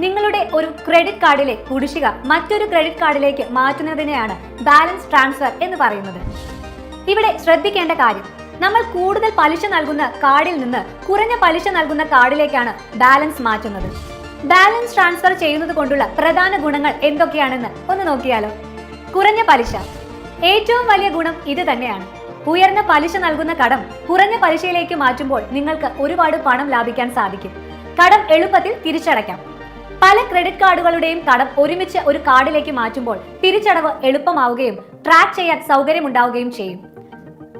നിങ്ങളുടെ ഒരു ക്രെഡിറ്റ് കാർഡിലെ കുടിശ്ശിക മറ്റൊരു ക്രെഡിറ്റ് കാർഡിലേക്ക് മാറ്റുന്നതിനെയാണ് ബാലൻസ് ട്രാൻസ്ഫർ എന്ന് പറയുന്നത്. ഇവിടെ ശ്രദ്ധിക്കേണ്ട കാര്യം നമ്മൾ കൂടുതൽ പലിശ നൽകുന്ന കാർഡിൽ നിന്ന് കുറഞ്ഞ പലിശ നൽകുന്ന കാർഡിലേക്കാണ് ബാലൻസ് മാറ്റുന്നത്. ബാലൻസ് ട്രാൻസ്ഫർ ചെയ്യുന്നത് കൊണ്ടുള്ള പ്രധാന ഗുണങ്ങൾ എന്തൊക്കെയാണെന്ന് ഒന്ന് നോക്കിയാലോ. കുറഞ്ഞ പലിശ. ഏറ്റവും വലിയ ഗുണം ഇത് തന്നെയാണ്. ഉയർന്ന പലിശ നൽകുന്ന കടം കുറഞ്ഞ പലിശയിലേക്ക് മാറ്റുമ്പോൾ നിങ്ങൾക്ക് ഒരുപാട് പണം ലാഭിക്കാൻ സാധിക്കും. കടം എളുപ്പത്തിൽ തിരിച്ചടയ്ക്കാം. പല ക്രെഡിറ്റ് കാർഡുകളുടെയും കടം ഒരുമിച്ച് ഒരു കാർഡിലേക്ക് മാറ്റുമ്പോൾ തിരിച്ചടവ് എളുപ്പമാവുകയും ട്രാക്ക് ചെയ്യാൻ സൗകര്യമുണ്ടാവുകയും ചെയ്യും.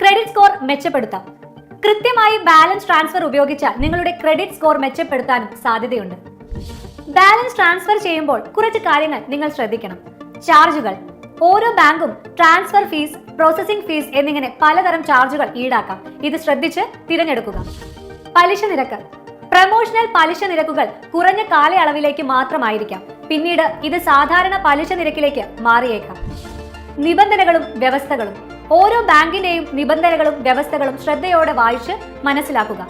ക്രെഡിറ്റ് സ്കോർ മെച്ചപ്പെടുത്താം. കൃത്യമായി ബാലൻസ് ട്രാൻസ്ഫർ ഉപയോഗിച്ചാൽ നിങ്ങളുടെ ക്രെഡിറ്റ് സ്കോർ മെച്ചപ്പെടുത്താനും സാധ്യതയുണ്ട്. ബാലൻസ് ട്രാൻസ്ഫർ ചെയ്യുമ്പോൾ കുറച്ച് കാര്യങ്ങൾ നിങ്ങൾ ശ്രദ്ധിക്കണം. ചാർജുകൾ ഓരോ ബാങ്കും ട്രാൻസ്ഫർ ഫീസ് പ്രോസസിംഗ് ഫീസ് എന്നിങ്ങനെ പലതരം ചാർജുകൾ ഈടാക്കാം. ഇത് ശ്രദ്ധിച്ച് തിരഞ്ഞെടുക്കുക. പലിശ നിരക്ക് പ്രമോഷണൽ പലിശ നിരക്കുകൾ കുറഞ്ഞ കാലയളവിലേക്ക് മാത്രമായിരിക്കാം. പിന്നീട് ഇത് സാധാരണ പലിശ നിരക്കിലേക്ക് മാറിയേക്കാം. നിബന്ധനകളും വ്യവസ്ഥകളും. ഓരോ ബാങ്കിന്റെയും നിബന്ധനകളും വ്യവസ്ഥകളും ശ്രദ്ധയോടെ വായിച്ച് മനസ്സിലാക്കുക.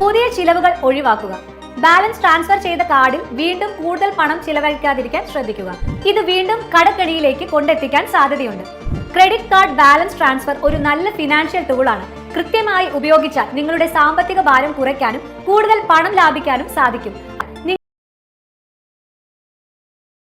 പുതിയ ചിലവുകൾ ഒഴിവാക്കുക. ബാലൻസ് ട്രാൻസ്ഫർ ചെയ്ത കാർഡിൽ വീണ്ടും കൂടുതൽ പണം ചിലവഴിക്കാതിരിക്കാൻ ശ്രദ്ധിക്കുക. ഇത് വീണ്ടും കടക്കെണിയിലേക്ക് കൊണ്ടെത്തിക്കാൻ സാധ്യതയുണ്ട്. ക്രെഡിറ്റ് കാർഡ് ബാലൻസ് ട്രാൻസ്ഫർ ഒരു നല്ല ഫിനാൻഷ്യൽ ടൂളാണ്. കൃത്യമായി ഉപയോഗിച്ചാൽ നിങ്ങളുടെ സാമ്പത്തിക ഭാരം കുറയ്ക്കാനും കൂടുതൽ പണം ലാഭിക്കാനും സാധിക്കും.